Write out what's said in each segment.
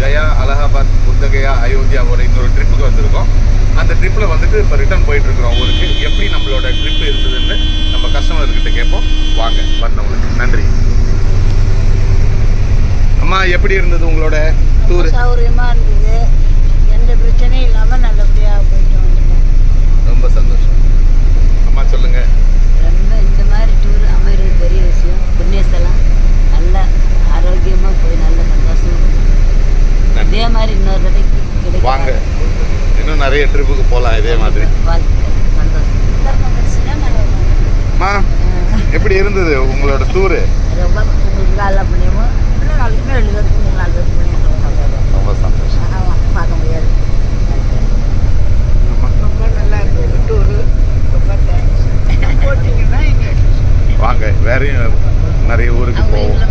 கயா அலகாபாத் புத்தகயா அயோத்தியாவோட இன்னொரு ட்ரிப்புக்கு வந்திருக்கோம். அந்த ட்ரிப்பில் வந்துட்டு இப்போ ரிட்டர்ன் போயிட்டு இருக்கிறோம். ஊருக்கு எப்படி நம்மளோட ட்ரிப் இருந்ததுன்னு நம்ம கஸ்டமர்கிட்ட கேட்போம். வாங்க வந்தவங்களுக்கு நன்றி. அம்மா எப்படி இருந்தது உங்களோட டூர் சௌகரியமாக இருந்தது. எந்த பிரச்சனையும் இல்லாமல் நல்லபடியாக போயிட்டு வந்துட்டோம். ரொம்ப சந்தோஷம். அம்மா சொல்லுங்க. ரொம்ப இந்த மாதிரி டூர் அமைகிறது பெரிய விஷயம். புண்ணியஸ்தலம். நல்ல ஆரோக்கியமாக போய் நல்ல சந்தோஷமா நன்றி இதே மாதிரி இன்னொரு கிடைக்கும் வாங்க. இன்னும் நிறைய ட்ரிப்புக்கு போகலாம் இதே மாதிரி. அம்மா எப்படி இருந்தது உங்களோட டூரு ரொம்ப சந்தோஷம் ரொம்ப சந்தோஷம். ஆமாம் பார்க்க முடியாது. ரொம்ப நல்லா இருந்தது டூரு ரொம்ப தேங்க்ஸ் போட்டிங்கன்னா எங்களுக்கு வாங்க வேறையும் நிறைய ஊருக்கு போவோம்.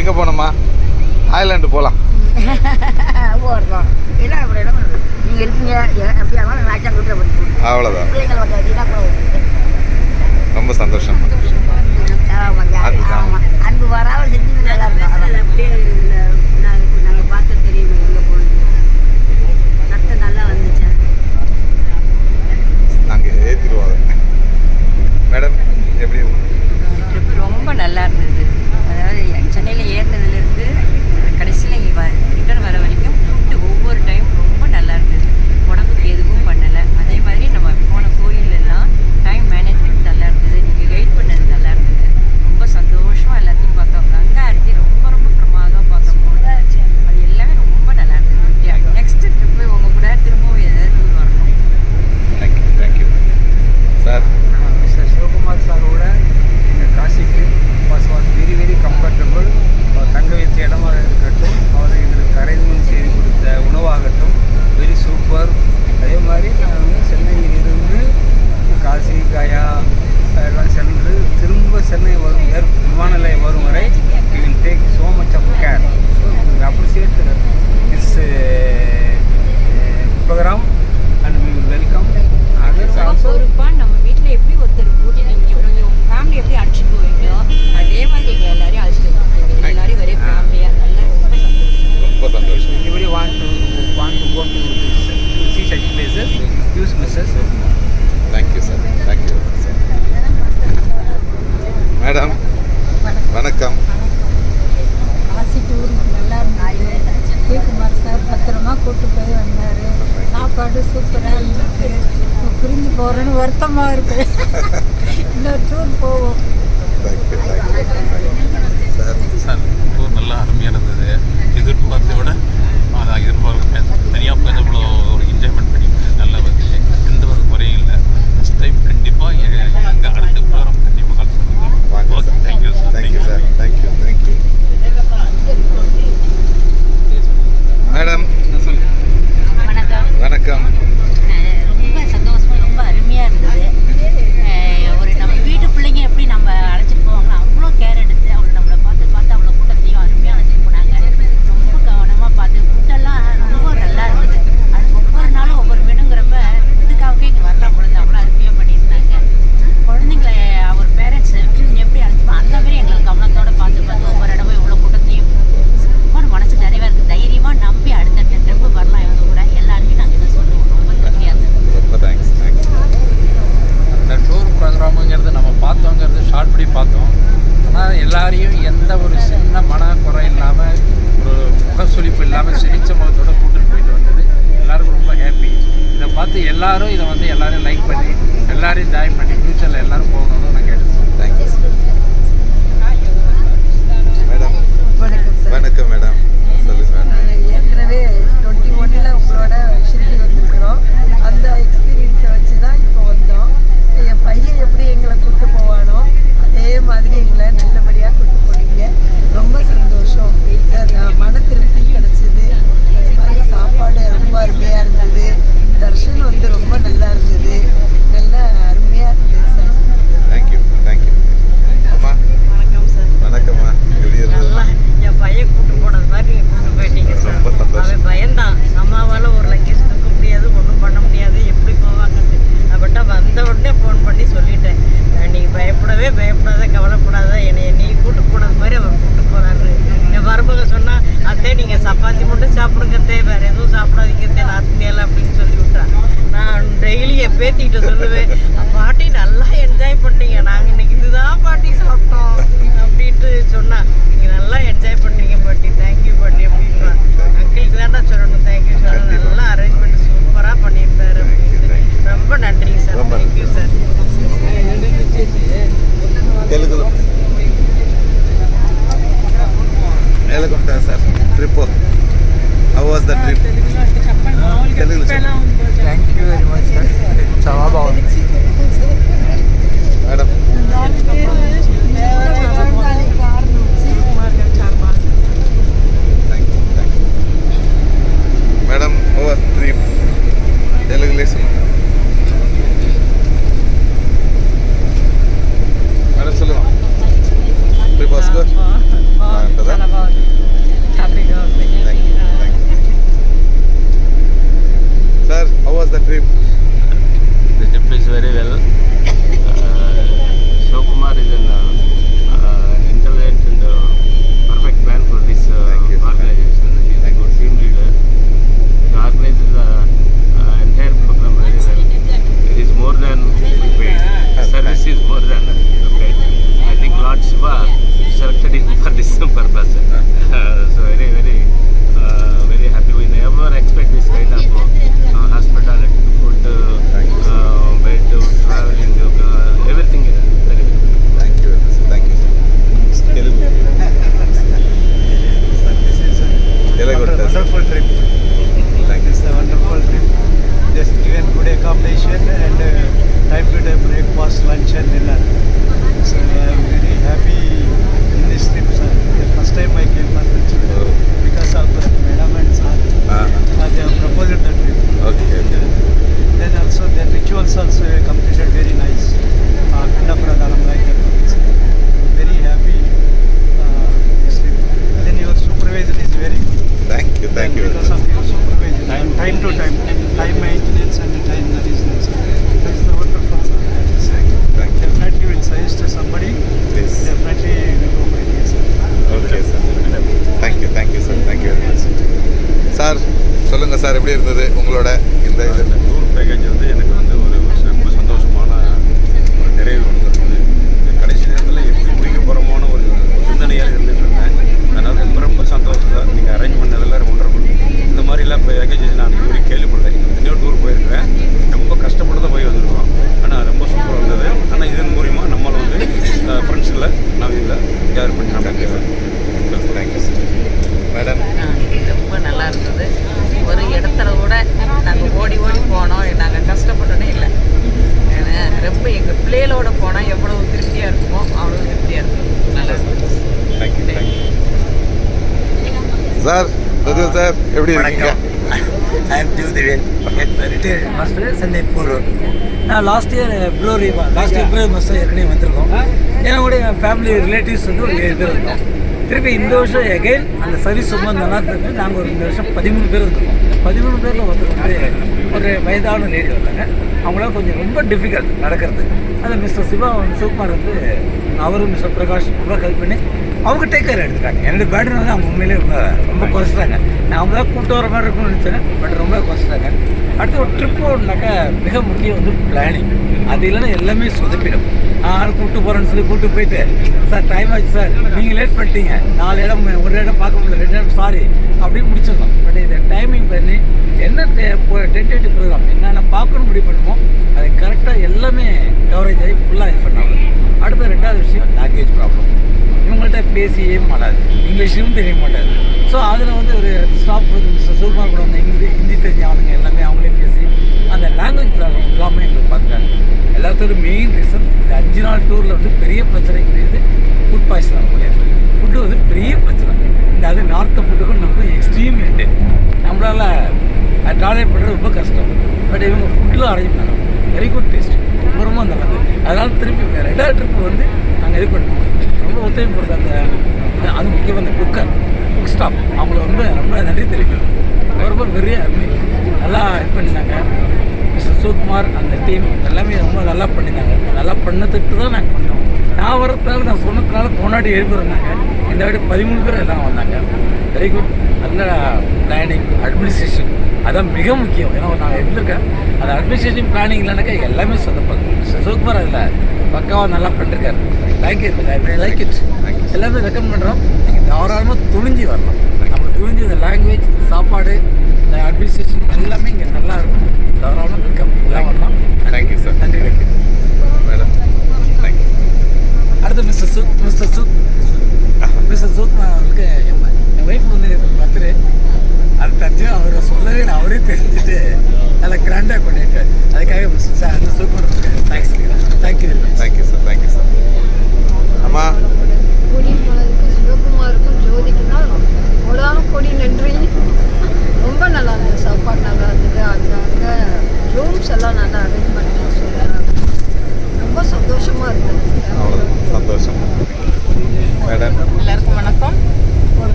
எங்கே போனோமா தாய்லாந்து போகலாம் போகிறோம் இல்லை அப்படி இடம் நீங்கள் இருக்கீங்க எப்படி ஆனாலும் அவ்வளோதான் வச்சுட்டா கூட. ரொம்ப சந்தோஷம். அன்பு வராமல் செஞ்சு நல்லா இருக்கும் அப்படியே நாங்கள் பார்க்க தெரியும் எங்கே போனது சட்டம் நல்லா வந்துச்சு? நாங்கள் ஏற்றிடுவோம் மேடம் எப்படி இருந்தது? ட்ரிப் ரொம்ப நல்லா இருந்தது. அதாவது சென்னையில் ஏறினதுலேருந்து கடைசியில் இங்கே ரிட்டர்ன் வர வரைக்கும் ஃபுட்டு ஒவ்வொரு டைம் ரொம்ப நல்லா இருந்தது. உடம்புக்கு எதுவும் பண்ணலை. அதே மாதிரி நம்ம போன கோயிலெல்லாம் டைம் மேனேஜ் நல்லா இருந்தது நீங்கள் கைட் பண்ணது நல்லா இருந்தது ரொம்ப சந்தோஷமாக எல்லாத்தையும் பார்த்தோம் கங்கா அரிசி ரொம்ப ரொம்ப பிரமாதமாக பார்த்தோம் அது எல்லாமே ரொம்ப நல்லா இருந்தது நெக்ஸ்ட் ட்ரிப்பு உங்கள் கூட திரும்பவும் ஏதாவது டூர் வரணும் thank you thank you sir mister Sivakumar சாரோட எங்கள் காசிக்கு was was very very comfortable தங்க வைத்த இடமாக இருக்கட்டும் அவர் எங்களுக்கு அரேஞ்ச்மெண்ட் செய்து கொடுத்த உணவாகட்டும் வெரி சூப்பர் அதே மாதிரி நாங்கள் சென்னையிலிருந்து காசி கயா எல்லாம் சென்று திரும்ப சென்னை வரும் ஏர் விமான நிலையம் வரும் வரை we will take so much of care appreciate this program and we will welcome others ரொம்ப ஆல்சோ பொறுப்பா நம்ம வீட்டில் எப்படி ஒருத்தர் கூட்டி நீங்கள் நீங்கள் உங்கள் ஃபேமிலி எப்படி அழைச்சிட்டு போவீங்களோ அதே மாதிரி எங்களை எல்லாரையும் அழைச்சிட்டு போவீங்க எல்லாரையும் ஒரே ஃபேமிலியாக நல்லா ரொம்ப சந்தோஷம் ரொம்ப சந்தோஷம் Anybody want to want to go to, to see such places, use Mrs. Thank you sir thank you madam வணக்கம் காசி டூர் நல்லா இருந்தது சிவகுமார் சார் பத்திரமா கூட்டு போய் வந்தார் சாப்பாடு சூப்பராக இருந்தது இப்போ பிரிஞ்சு போகிறேன்னு வருத்தமாக இருக்கு இன்னொரு டூர் போவோம் thank you thank you sir sir tour நல்லா அருமையாக இருந்தது எதிர்பார்த்தை விட அதான் எதிர்பார்க்க தனியாக உட்காந்து இவ்வளோ ஒரு என்ஜாய்மெண்ட் பண்ணி நல்லா வந்து எந்த ஒரு குறையும் இல்லை. நெக்ஸ்ட் டைம் கண்டிப்பாக எங்கள் அடுத்த ப்ரோக்ராம் கண்டிப்பாக கால் பண்ணுங்க. வாங்க okay thank you sir thank you sir thank you thank you madam வணக்கம். வணக்கம். ரொம்ப சந்தோஷமா ரொம்ப அருமையாக இருந்தது அஹ் ஒரு நம்ம வீட்டு பிள்ளைங்க எப்படி நம்ம அழைச்சிட்டு போவாங்களோ அவ்வளோ கேர் எடுத்து அவளை நம்மளை பார்த்து பார்த்து அவ்வளோ கூட்டத்தையும் அருமையாக அழைச்சிட்டு போனாங்க ரொம்ப கவனமாக பார்த்து ஃபுட்டெல்லாம் ரொம்ப நல்லா இருந்தது அது ஒவ்வொரு நாளும் ஒவ்வொரு வேணுங்கிறப்ப இதுக்காகவே இங்கே வரலாம் பொழுது அவ்வளோ அருமையாக பண்ணியிருந்தாங்க குழந்தைங்களை அவர் பேரண்ட்ஸ் எப்படி அழைச்சிப்போம் அந்த மாதிரி எங்களை கவனத்தோட பார்த்து பார்த்து ஒவ்வொரு இடமும் இவ்வளோ கூட்டத்தையும் ரொம்ப மனசு நிறைவாக இருக்குது தைரியமாக நம்பி அடுத்தடுத்த ட்ரிப்பு வரலாம் இவங்க கூட எல்லாருமே நாங்கள் இதை சொல்லுவோம் ரொம்ப திருப்தியாக இருந்தது ரொம்ப தேங்க்ஸ் தேங்க்ஸ் இந்த டூர் ப்ரோக்ராமுங்கிறது நம்ம பார்த்தோங்கிறது ஷார்ட் படி பார்த்தோம் ஆனால் எல்லாரையும் எந்த ஒரு சின்ன மன குறை இல்லாமல் ஒரு முகசுளிப்பு இல்லாமல் சிரிச்ச முகத்தோட கூட்டிட்டு போயிட்டு வந்தது எல்லாருக்கும் ரொம்ப ஹாப்பி இதை பார்த்து எல்லாரும் இதை வந்து எல்லாரும் லைக் பண்ணி எல்லாரையும் ஜாயின் பண்ணி ஃப்யூச்சரில் எல்லாரும் போகணும்னு நான் கேட்டுக்கிறேன். தேங்க்யூ மேடம் வணக்கம் மேடம் சொல்லுங்க மேடம் நாங்கள் ஏற்கனவே டுவெண்ட்டி ஒன்னில் உங்களோட ஷிரிடி வந்திருக்கிறோம். அந்த எக்ஸ்பீரியன்ஸை வச்சு தான் இப்போ வந்தோம். என் பையன் எப்படி எங்களை கூட்டு போவானோ அதே மாதிரி எங்களை நல்லபடியாக கூட்டு போனீங்க. ரொம்ப சந்தோஷம். மன திருப்தி கிடச்சிது. சாப்பாடு ரொம்ப அருமையாக இருந்தது. தர்ஷன் வந்து ரொம்ப நல்லா இருந்தது. சார் சதுர் சார் எப்படி இருக்கீங்க? I am Jyotivel, retired master, Sunday நான் லாஸ்ட் இயர் பிப்ரவரி லாஸ்ட் இயர் பிப்ரவரி மாதம் ஏற்கனவே வந்திருக்கோம். என்னுடைய ஃபேமிலி ரிலேட்டிவ்ஸ் வந்து ஒரு ஏழு பேர் இருந்தோம் திருப்பி இந்த வருஷம் எகைன் அந்த சர்வீஸ் ரொம்ப நல்லா இருந்தது நாங்கள் ஒரு இந்த வருஷம் பதிமூணு பேர் இருந்தோம் பதிமூணு பேரில் ஒருத்தர் வந்து ஒரு வயதான லேடி வந்தாங்க அவங்களாம் கொஞ்சம் ரொம்ப டிஃபிகல்ட் நடக்கிறது. அந்த மிஸ்டர் சிவா வந்து சிவகுமார் வந்து அவரும் மிஸ்டர் பிரகாஷ் ரொம்ப ஹெல்ப் பண்ணி அவங்க டேக் கேர் எடுத்துட்டாங்க. என்னோடய பேர்டன் வந்து அவங்க உண்மையிலே ரொம்ப ரொம்ப குறைச்சிட்டாங்க. நான் அவங்க தான் கூப்பிட்டு வர மாதிரி இருக்கும்னு நினச்சேன் பட் ரொம்ப குறைச்சிட்டாங்க. அடுத்து ஒரு ட்ரிப் போகணுனாக்கா மிக முக்கியம் வந்து பிளானிங் அது இல்லைன்னா எல்லாமே சொதப்பிடும். நான் கூப்பிட்டு போகிறேன்னு சொல்லி கூப்பிட்டு போயிட்டு சார் டைம் ஆச்சு சார். நீங்கள் லேட் பண்ணிட்டீங்க. நாலு இடம் ஒரு இடம் பார்க்க முடியல. ரெண்டு இடம் சாரி அப்படின்னு முடிச்சிடலாம். பட் இதை டைமிங் பண்ணி என்ன டென்டேட்டிவ் ப்ரோக்ராம் என்னென்ன பார்க்கணும் முடிவு பண்ணுமோ அது கரெக்டாக எல்லாமே கவரேஜ் ஆகி ஃபுல்லாக இது பண்ணாங்க அடுத்த ரெண்டாவது விஷயம் லாங்குவேஜ் ப்ராப்ளம் இவங்கள்ட்ட பேசியே மாட்டாது. இங்கிலீஷும் தெரிய மாட்டாது. ஸோ அதில் வந்து ஒரு ஸ்டாஃப் சூப்பராக கூட வந்து ஹிந்தி ஹிந்தி தெரிஞ்ச ஆளுங்க எல்லாமே அவங்களே பேசி அந்த லாங்குவேஜ் ப்ராப்ளம் எல்லாமே எங்களுக்கு பார்த்துட்டாங்க. எல்லாத்தோட மெயின் ரீசன் இந்த அஞ்சு நாள் டூரில் வந்து பெரிய பிரச்சனை கிடையாது. ஃபுட் பாய்சன் ஆக முடியாது ஃபுட்டு வந்து பெரிய பிரச்சனை. இந்த அது நார்த்த ஃபுட்டுக்கும் நமக்கு எக்ஸ்ட்ரீம் ஹெட்டு நம்மளால் டாலரேட் பண்ணுறது ரொம்ப கஷ்டம். பட் இவங்க ஃபுட்டில் அரேஞ்ச் பண்ணாங்க வெரி குட் டேஸ்ட் ரொம்ப ரொம்ப நல்லது. அதனால் திருப்பி வேறு ரெண்டாவது ட்ரிப் வந்து நாங்கள் இது பண்ணுவோம். ஒத்துழைப்பு கொடுத்த அந்த அது முக்கியம் அந்த குக்கர். Cook stop. அவங்கள ரொம்ப ரொம்ப நன்றி தெரிவிக்கணும். ரொம்ப பெரிய அருமை நல்லா இது பண்ணியிருந்தாங்க. மிஸ்டர் சுகுமார் அந்த டீம் எல்லாமே ரொம்ப நல்லா பண்ணியிருந்தாங்க. நல்லா பண்ணதுக்கு தான் நாங்கள் பண்ணோம் நான் வரதுனால நான் சொன்னதுனால போனாடி எழுப்பி வந்தாங்க. இந்த வாட்டி பதிமூணு பேர் எல்லாம் வந்தாங்க. வெரி குட் நல்ல பிளானிங் அட்மினிஸ்ட்ரேஷன் அதான் மிக முக்கியம். ஏன்னா நான் இருந்திருக்கேன். அந்த அட்மினிஸ்ட்ரேஷன் பிளானிங் இல்லைனாக்கா எல்லாமே சொந்தப்பாங்க சிவகுமார் அதில் பக்காவாக நல்லா பண்ணிருக்காரு. லைக் இட் லைக் இட் எல்லாமே ரெக்கமெண்ட் பண்ணுறோம் நீங்கள் தாராளமாக துணிஞ்சு வரலாம். நம்ம துணிஞ்சு இந்த லாங்குவேஜ் சாப்பாடு இந்த அட்மினிஸ்ட்ரேஷன் எல்லாமே இங்கே நல்லா இருக்கும். தாராளமாக வெல்கம் எல்லாம் வரலாம். தேங்க்யூ சார் நன்றி. மேடம் அடுத்து மிஸ்டர் சுத் மிஸ்டர் சுத் மிஸ்டர் சுத் நான் அவருக்கு என் ம- ஒய்ஃப் வந்து பர்த்டே. அது தெரிஞ்சு அவரை சொல்லவே இல்லை அவரே தெரிஞ்சுட்டு நல்லா கிராண்டாக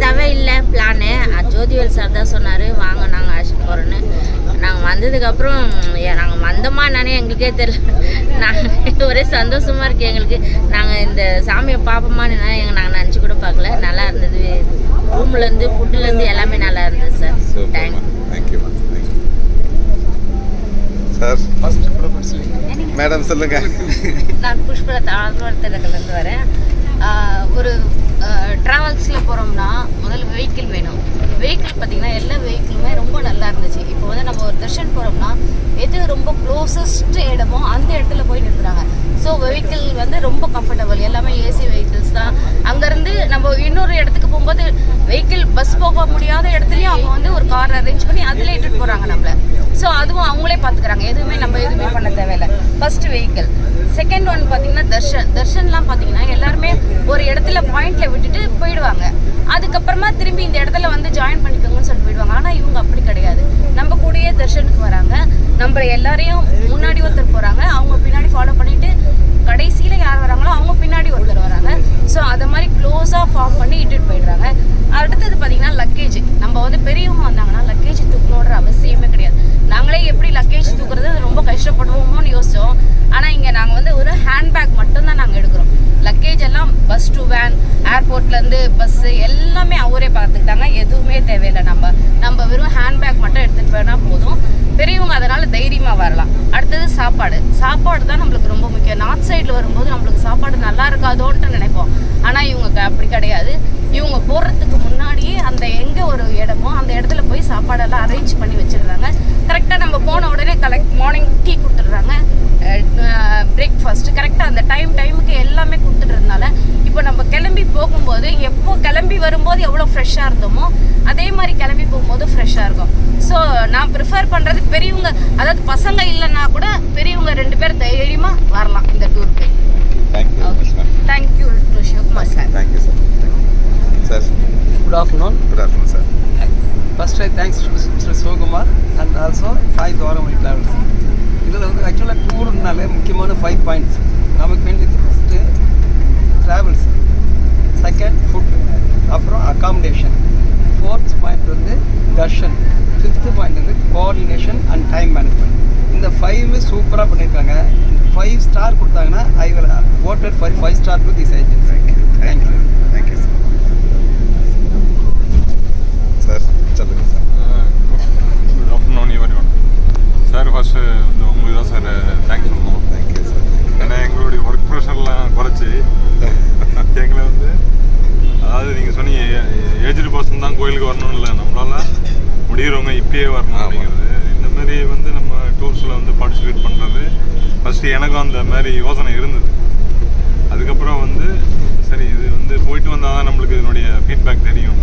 வரதாவே இல்லை பிளானு ஜோதிவேல் சார் தான் சொன்னார் வாங்க நாங்கள் அழைச்சிட்டு போகிறோன்னு நாங்கள் வந்ததுக்கப்புறம் நாங்கள் வந்தோமா என்னன்னே எங்களுக்கே தெரியல. நாங்கள் ஒரே சந்தோஷமாக இருக்குது எங்களுக்கு. நாங்கள் இந்த சாமியை பார்ப்போமான்னு எங்கள் நாங்கள் நினச்சி கூட பார்க்கல. நல்லா இருந்தது. ரூம்லேருந்து ஃபுட்டுலேருந்து எல்லாமே நல்லா இருந்தது sir thanks thank you sir madam சொல்லுங்க. நான் புஷ்பலதா ஆழ்வார்த்தரத்துலேருந்து வரேன் ஒரு ட்ராவல்ஸில் போகிறோம்னா முதல்ல வெஹிக்கிள் வேணும். வெஹிக்கிள் பார்த்தீங்கன்னா எல்லா வெஹிக்கிளுமே ரொம்ப நல்லா இருந்துச்சு. இப்போ வந்து நம்ம ஒரு தர்ஷன் போகிறோம்னா எது ரொம்ப க்ளோசஸ்ட் இடமோ அந்த இடத்துல போய் நிறுத்துறாங்க ஸோ வெஹிக்கிள் வந்து ரொம்ப கம்ஃபர்டபுள் எல்லாமே ஏசி வெஹிக்கிள்ஸ் தான். அங்கேருந்து நம்ம இன்னொரு இடத்துக்கு போகும்போது வெஹிக்கிள் பஸ் போக முடியாத இடத்துலையும் அவங்க வந்து ஒரு கார் அரேஞ்ச் பண்ணி அதில் இட்டுட்டு போகிறாங்க நம்மளை. ஸோ அதுவும் அவங்களே பார்த்துக்கிறாங்க எதுவுமே நம்ம எதுவுமே பண்ண தேவையில்லை. ஃபர்ஸ்ட் வெஹிக்கிள் செகண்ட் ஒன் பார்த்தீங்கன்னா தர்ஷன். தர்ஷன்லாம் பார்த்தீங்கன்னா எல்லாருமே ஒரு இடத்துல பாயிண்ட்ல விட்டுட்டு போயிடுவாங்க. அதுக்கப்புறமா திரும்பி இந்த இடத்துல வந்து ஜாயின் பண்ணிக்கோங்கன்னு சொல்லி போயிடுவாங்க. ஆனால் இவங்க அப்படி கிடையாது. நம்ம கூடயே தர்ஷனுக்கு வராங்க. நம்ம எல்லாரையும் முன்னாடி ஒருத்தர் போகிறாங்க அவங்க பின்னாடி ஃபாலோ பண்ணிட்டு கடைசியில் யார் வராங்களோ அவங்க பின்னாடி ஒருத்தர் வராங்க. ஸோ அதை மாதிரி க்ளோஸாக ஃபார்ம் பண்ணி இட்டுட்டு போயிடுறாங்க. அடுத்தது பார்த்தீங்கன்னா லக்கேஜ் நம்ம வந்து பெரியவங்க வந்தாங்கன்னா லக்கேஜ் தூக்கணுன்ற அவசியமே கிடையாது. நாங்களே எப்படி லக்கேஜ் தூக்குறது? ரொம்ப கஷ்டப்படுவோமோன்னு யோசிச்சோம். ஆனால் இங்கே நாங்கள் வந்து ஒரு ஹேண்ட்பேக் மட்டும்தான் நாங்கள் எடுக்கிறோம். லக்கேஜ் எல்லாம் பஸ் டு வேன் ஏர்போர்ட்லேருந்து பஸ்ஸு எல்லாமே அவரே பார்த்துக்கிட்டாங்க. எதுவுமே தேவையில்லை. நம்ம நம்ம வெறும் ஹேண்ட்பேக் மட்டும் எடுத்துகிட்டு போனால் போதும். பெரியவங்க அதனால் தைரியமாக வரலாம். அடுத்தது சாப்பாடு. சாப்பாடு தான் நம்மளுக்கு ரொம்ப முக்கியம். நார்த் சைடில் வரும்போது நம்மளுக்கு சாப்பாடு நல்லா இருக்காதோன்ட்டு நினைப்போம். ஆனால் இவங்க க- அப்படி கிடையாது. இவங்க போடுறதுக்கு முன்னாடியே அந்த எங்கே ஒரு இடமோ அந்த இடத்துல போய் சாப்பாடெல்லாம் அரேஞ்ச் பண்ணி வச்சிடுறாங்க. கரெக்டாக நம்ம போன உடனே கலெக்ட் மார்னிங் டீ கொடுத்துட்றாங்க. பிரேக்ஃபாஸ்ட் கரெக்டாக அந்த டைம் டைமுக்கு எல்லாமே கொடுத்துட்றதுனால இப்போ நம்ம கிளம்பி போகும்போது எப்போ கிளம்பி வரும்போது எவ்வளோ ஃப்ரெஷ்ஷாக இருந்தோமோ அதே மாதிரி கிளம்பி போகும்போது ஃப்ரெஷ்ஷாக இருக்கும். ஸோ நான் ப்ரிஃபர் பண்ணுறது பெரியவங்க அதாவது பசங்க இல்லைன்னா கூட பெரியவங்க ரெண்டு பேர் தைரியமாக வரலாம் இந்த டூருக்கு thank you to Sivakumar sir thank you sir sir Good afternoon. Good afternoon sir First, I thanks to Mr. Sogumar and also Sai Dwaramai Travels. இதில் வந்து ஆக்சுவலாக டூர்னாலே முக்கியமான ஃபைவ் பாயிண்ட்ஸ் நமக்கு வேண்டியது ஃபஸ்ட்டு ட்ராவல்ஸ் செகண்ட் ஃபுட் அப்புறம் accommodation fourth point வந்து darshan. Fifth point வந்து கோஆர்டினேஷன் அண்ட் டைம் மேனேஜ்மெண்ட் இந்த ஃபைவ்மே சூப்பராக பண்ணியிருக்காங்க ஃபைவ் ஸ்டார் கொடுத்தாங்கன்னா I will voted for five star to this agency thank you thank you sir sir சொல்லுங்கள் சார் குட் ஆஃப்டர்நூன் இவர் சார் ஃபஸ்ட்டு உங்களுக்கு தான் சார் தேங்க்ஸ் சொல்லணும் தேங்க்யூ சார் ஏன்னா எங்களுடைய ஒர்க் ப்ரெஷர்லாம் குறைச்சி எங்களை வந்து அதாவது நீங்கள் சொன்னீங்க ஏஜ்டு பர்சன் தான் கோயிலுக்கு வரணும்னு இல்லை நம்மளால முடிகிறவங்க இப்பயே வரணும் அப்படிங்கிறது இந்த மாதிரி வந்து நம்ம டூர்ஸில் வந்து பார்ட்டிசிபேட் பண்ணுறது ஃபஸ்ட்டு எனக்கும் அந்த மாதிரி யோசனை இருந்தது. அதுக்கப்புறம் வந்து சரி இது வந்து போயிட்டு வந்தால் தான் நம்மளுக்கு இதனுடைய ஃபீட்பேக் தெரியும்.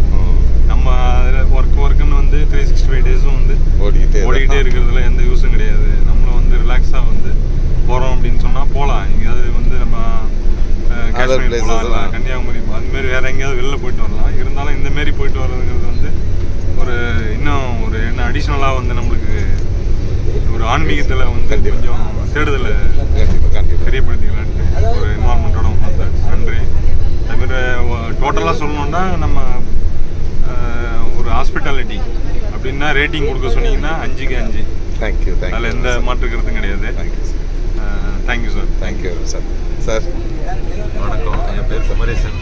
நம்ம அதில் ஒர்க் ஒர்க்குன்னு வந்து த்ரீ சிக்ஸ்டி ஃபைவ் டேஸும் வந்து ஓடிக்கிட்டே ஓடிக்கிட்டே இருக்கிறதுல எந்த யூஸும் கிடையாது. நம்மளும் வந்து ரிலாக்ஸாக வந்து போகிறோம் அப்படின்னு சொன்னால் போகலாம் எங்கேயாவது வந்து நம்ம காஷ்மீர் போகலாம். கன்னியாகுமரி அது மாதிரி வேறு எங்கேயாவது வெளில போயிட்டு வரலாம். இருந்தாலும் இந்த மாரி போயிட்டு வர்றதுங்கிறது வந்து ஒரு இன்னும் ஒரு என்ன அடிஷ்னலாக வந்து நம்மளுக்கு ஒரு ஆன்மீகத்தில் வந்து கொஞ்சம் தேடுதலை தெரியப்படுத்திக்கலான்ட்டு ஒரு என்வாரன்மெண்ட்டோட வந்தேன். நன்றி. அதுமாதிரி டோட்டலாக சொல்லணுன்னா நம்ம ஒரு ஹாஸ்பிட்டாலிட்டி அப்படின்னா ரேட்டிங் கொடுக்க சொன்னீங்கன்னா அஞ்சுக்கு அஞ்சு. தேங்க்யூ அதில் எந்த மாற்று கருத்தும் கிடையாது. Thank you sir thank you sir thank you sir sir வணக்கம். என் பேர் குமரேசன்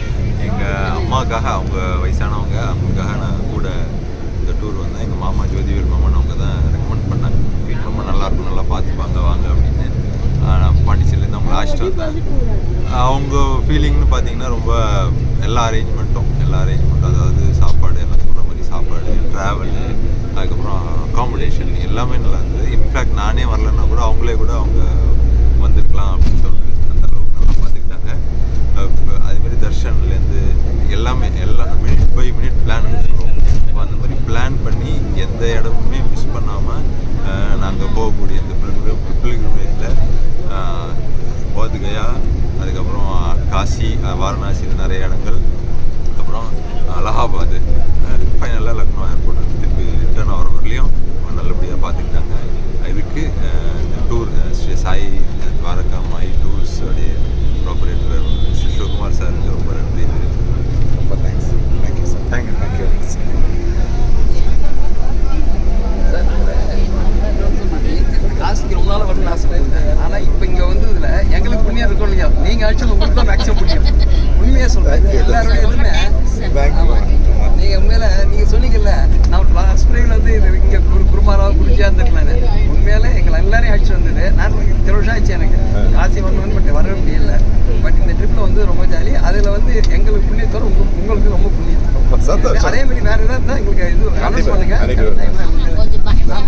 எங்கள் அம்மாக்காக அவங்க வயசானவங்க அவங்களுக்காக நான் கூட இந்த டூர் வந்தேன். எங்கள் மாமா ஜோதிவேல் மாமன் அவங்க தான் ரெக்கமெண்ட் பண்ணாங்க வீட்டு ரொம்ப நல்லாயிருக்கும் நல்லா பார்த்துப்பாங்க வாங்க அப்படின்னு ஆஹ் நான் பாண்டிச்சேரியிலேருந்து அவங்கள அழைச்சிட்டு வந்தேன் அவங்க ஃபீலிங்னு பார்த்தீங்கன்னா ரொம்ப எல்லா அரேஞ்ச்மெண்ட்டும் எல்லா அரேஞ்ச்மெண்ட்டும் அதாவது சாப்பாடு எல்லாம் சொல்கிற மாதிரி சாப்பாடு ட்ராவலு அதுக்கப்புறம் அகாமடேஷன் எல்லாமே நல்லா இருந்தது. இன்ஃபேக்ட் நானே வரலன்னா கூட அவங்களே கூட அவங்க வந்திருக்கலாம் அப்படின்னு சொல்லிட்டு அந்த அளவுக்கு நல்லா பார்த்துக்கிட்டாங்க. அதுமாரி தர்ஷன்லேருந்து எல்லாமே எல்லா மினிட் பை மினிட் பிளான் சொல்லுவோம் ஸோ அந்த மாதிரி பிளான் பண்ணி எந்த இடமுமே மிஸ் பண்ணாமல் நாங்கள் போகக்கூடிய இந்த பில்கிரிமேஜில் வாரணாசியில் நிறைய இடங்கள். அப்புறம் அலகாபாத் ஃபைனலாக லக்னோ ஏர்போர்ட் திருப்பி ரிட்டர்ன் ஆகிற வரலையும் நல்லபடியாக பார்த்துக்கிட்டாங்க இதுக்கு இந்த டூர் ஸ்ரீ சாய் துவாரகா மாய் டூர்ஸ் உடைய ப்ராப்பரேட்டர் ஸ்ரீ சிவகுமார் சாருக்கு ரொம்ப நன்றி ரொம்ப thanks thank you sir thank you thank you காசுக்கு ரொம்ப நாள் வரணும்னு ஆசைப்பட்டேன் ஆனால் இப்போ இங்கே வந்ததுல எங்களுக்கு புண்ணியம் இருக்கும் இல்லையா? நீங்கள் அடிச்சது உங்களுக்கு தான் மேக்ஸிமம் புண்ணியம். உண்மையாக சொல்கிறேன் எல்லாருடைய இதுவுமே நீங்கள் உண்மையில நீங்கள் சொன்னீங்கல்ல நான் டைமில் வந்து இது இங்கே குரு குருமாராவ குருஜியாக இருந்துருக்கேன் உண்மையிலே எங்களை எல்லாரையும் அடிச்சு வந்தது. நான் இத்தனை வருஷம் ஆச்சு எனக்கு. காசி வரணும்னு பட் வர முடியல. பட் இந்த ட்ரிப்பில் வந்து ரொம்ப ஜாலி அதில் வந்து எங்களுக்கு புண்ணியத்தோட உங்களுக்கு உங்களுக்கு ரொம்ப புண்ணியம். அதே மாதிரி வேறு ஏதாவது இருந்தால் எங்களுக்கு இது அனௌன்ஸ் கண்டிப்பா,